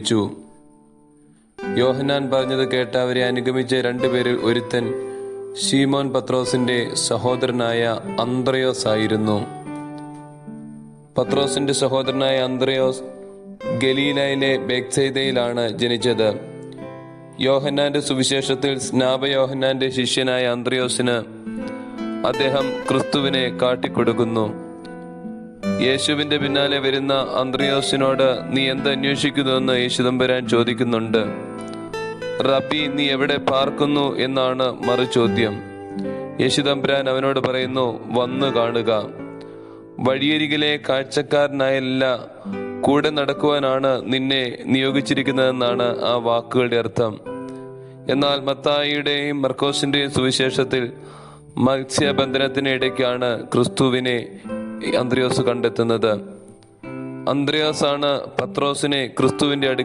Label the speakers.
Speaker 1: ച്ചു. യോഹനാൻ പറഞ്ഞത് കേട്ട അവരെ അനുഗമിച്ച രണ്ടുപേരിൽ ഒരുത്തൻ ഷീമോൻ പത്രോസിന്റെ സഹോദരനായ അന്ത്രയോസ് ആയിരുന്നു. പത്രോസിന്റെ സഹോദരനായ അന്ത്രയോസ് ഗലീലയിലെ ബെക്സൈദയിലാണ് ജനിച്ചത്. യോഹന്നാന്റെ സുവിശേഷത്തിൽ സ്നാപ യോഹന്നാന്റെ ശിഷ്യനായ അന്ത്രയോസിന് അദ്ദേഹം ക്രിസ്തുവിനെ കാട്ടിക്കൊടുക്കുന്നു. യേശുവിന്റെ പിന്നാലെ വരുന്ന അന്ത്രയോസിനോട് നീ എന്ത് അന്വേഷിക്കുന്നുവെന്ന് യേശുദമ്പരാൻ ചോദിക്കുന്നുണ്ട്? റബി നീ എവിടെ പാർക്കുന്നു? എന്നാണ് മറു ചോദ്യം യേശുദമ്പരാൻ അവനോട് പറയുന്നു വന്നു കാണുക. വഴിയരികിലെ കാഴ്ചക്കാരനായല്ല കൂടെ നടക്കുവാനാണ് നിന്നെ നിയോഗിച്ചിരിക്കുന്നതെന്നാണ് ആ വാക്കുകളുടെ അർത്ഥം. എന്നാൽ മത്തായിയുടെയും മർക്കോസിന്റെയും സുവിശേഷത്തിൽ മത്സ്യബന്ധനത്തിന് ഇടയ്ക്കാണ് ക്രിസ്തുവിനെ അന്ത്രയോസ് കണ്ടെത്തുന്നത്. അന്ത്രയോസാണ് പത്രോസിനെ ക്രിസ്തുവിന്റെ അടു